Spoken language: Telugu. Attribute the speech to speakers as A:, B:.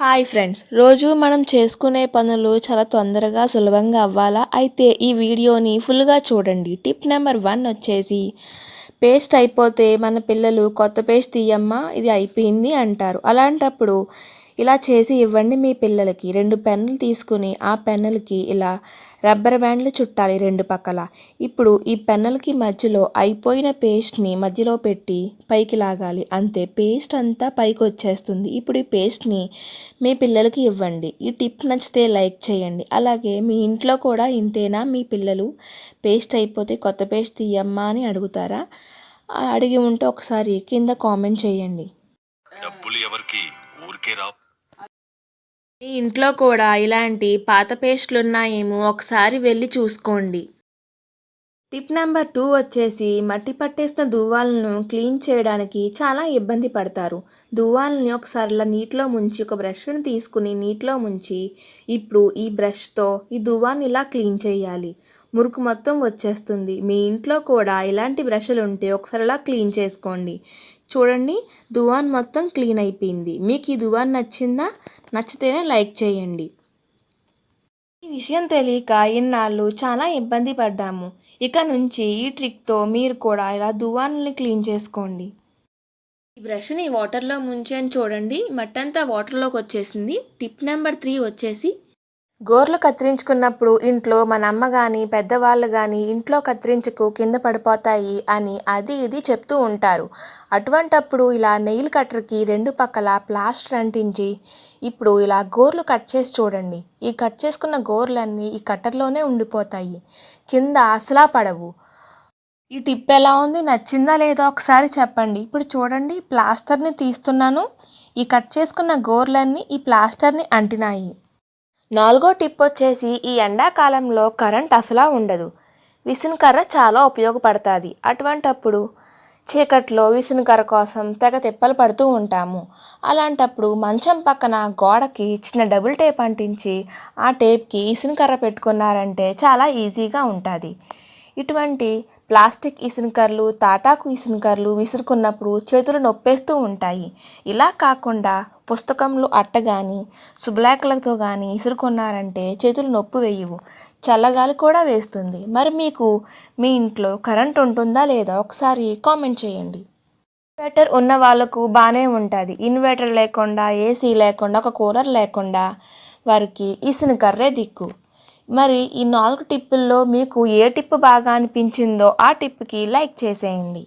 A: హాయ్ ఫ్రెండ్స్ రోజు మనం చేసుకునే పనులు చాలా తొందరగా సులభంగా అవ్వాలా? అయితే ఈ వీడియోని ఫుల్గా చూడండి. టిప్ నెంబర్ వన్ వచ్చేసి పేస్ట్ అయిపోతే మన పిల్లలు కొత్త పేస్ట్ తీయమ్మా ఇది అయిపోయింది అంటారు. అలాంటప్పుడు ఇలా చేసి ఇవ్వండి మీ పిల్లలకి. రెండు పెన్నులు తీసుకుని ఆ పెన్నులకి ఇలా రబ్బర్ బ్యాండ్లు చుట్టాలి రెండు పక్కల. ఇప్పుడు ఈ పెన్నులకి మధ్యలో అయిపోయిన పేస్ట్ని మధ్యలో పెట్టి పైకి లాగాలి. అంతే పేస్ట్ అంతా పైకి వచ్చేస్తుంది. ఇప్పుడు ఈ పేస్ట్ని మీ పిల్లలకి ఇవ్వండి. ఈ టిప్ నచ్చితే లైక్ చేయండి. అలాగే మీ ఇంట్లో కూడా ఇంతేనా? మీ పిల్లలు పేస్ట్ అయిపోతే కొత్త పేస్ట్ తీయమ్మా అని అడుగుతారా? అడిగి ఉంటే ఒకసారి కింద కామెంట్ చేయండి.
B: డబ్బులు ఎవరికి? ఊరికే రావు
A: మీ ఇంట్లో కూడా ఇలాంటి పాత పేస్ట్లు ఉన్నాయేమో ఒకసారి వెళ్ళి చూసుకోండి. టిప్ నెంబర్ టూ వచ్చేసి మట్టి పట్టేసిన దువ్వాలను క్లీన్ చేయడానికి చాలా ఇబ్బంది పడతారు. దువ్వాలని ఒకసారి ఇలా నీటిలో ముంచి ఒక బ్రష్ని తీసుకుని నీటిలో ముంచి ఇప్పుడు ఈ బ్రష్తో ఈ దువ్వాన్ని ఇలా క్లీన్ చేయాలి. మురుకు మొత్తం వచ్చేస్తుంది. మీ ఇంట్లో కూడా ఇలాంటి బ్రష్లు ఉంటే ఒకసారి ఇలా క్లీన్ చేసుకోండి. చూడండి దువాన్ మొత్తం క్లీన్ అయిపోయింది. మీకు ఈ దువాన్ నచ్చిందా? నచ్చితేనే లైక్ చేయండి. ఈ విషయం తెలియక ఇన్నాళ్ళు చాలా ఇబ్బంది పడ్డాము. ఇక నుంచి ఈ ట్రిక్తో మీరు కూడా ఇలా దువ్వాన్ని క్లీన్ చేసుకోండి. ఈ బ్రష్ని వాటర్లో ముంచాను చూడండి. మట్టంతా వాటర్లోకి వచ్చేసింది. టిప్ నెంబర్ త్రీ వచ్చేసి గోర్లు కత్తిరించుకున్నప్పుడు ఇంట్లో మన అమ్మ కానీ పెద్దవాళ్ళు కానీ ఇంట్లో కత్తిరించుకు కింద పడిపోతాయి అని అది ఇది చెప్తూ ఉంటారు. అటువంటప్పుడు ఇలా నెయిల్ కట్టర్కి రెండు పక్కల ప్లాస్టర్ అంటించి ఇప్పుడు ఇలా గోర్లు కట్ చేసి చూడండి. ఈ కట్ చేసుకున్న గోర్లన్నీ ఈ కట్టర్లోనే ఉండిపోతాయి. కింద అసలా పడవు. ఈ టిప్ ఎలా ఉంది? నచ్చిందా లేదా ఒకసారి చెప్పండి. ఇప్పుడు చూడండి ప్లాస్టర్ని తీస్తున్నాను. ఈ కట్ చేసుకున్న గోర్లన్నీ ఈ ప్లాస్టర్ని అంటినాయి. నాలుగో టిప్ వచ్చేసి ఈ ఎండాకాలంలో కరెంట్ అసలా ఉండదు. విసునకర్ర చాలా ఉపయోగపడుతుంది. అటువంటప్పుడు చీకట్లో విసునకర్ర కోసం తెగ తిప్పలు పడుతూ ఉంటాము. అలాంటప్పుడు మంచం పక్కన గోడకి చిన్న డబుల్ టేప్ అంటించి ఆ టేప్కి ఇసునకర్ర పెట్టుకున్నారంటే చాలా ఈజీగా ఉంటుంది. ఇటువంటి ప్లాస్టిక్ ఇసునకర్రలు తాటాకు ఇసునకర్రలు విసురుకున్నప్పుడు చేతులు నొప్పేస్తూ ఉంటాయి. ఇలా కాకుండా పుస్తకంలో అట్ట కానీ శుభలేఖలతో కానీ ఇసురుకున్నారంటే చేతులు నొప్పి వేయవు. చల్లగాలి కూడా వేస్తుంది. మరి మీకు మీ ఇంట్లో కరెంట్ ఉంటుందా లేదా ఒకసారి కామెంట్ చేయండి. ఇన్వర్టర్ ఉన్న వాళ్ళకు బాగానే ఉంటుంది. ఇన్వర్టర్ లేకుండా ఏసీ లేకుండా ఒక కూలర్ లేకుండా వారికి ఇసిన కర్రే దిక్కు. మరి ఈ నాలుగు టిప్పుల్లో మీకు ఏ టిప్ బాగా అనిపించిందో ఆ టిప్కి లైక్ చేసేయండి.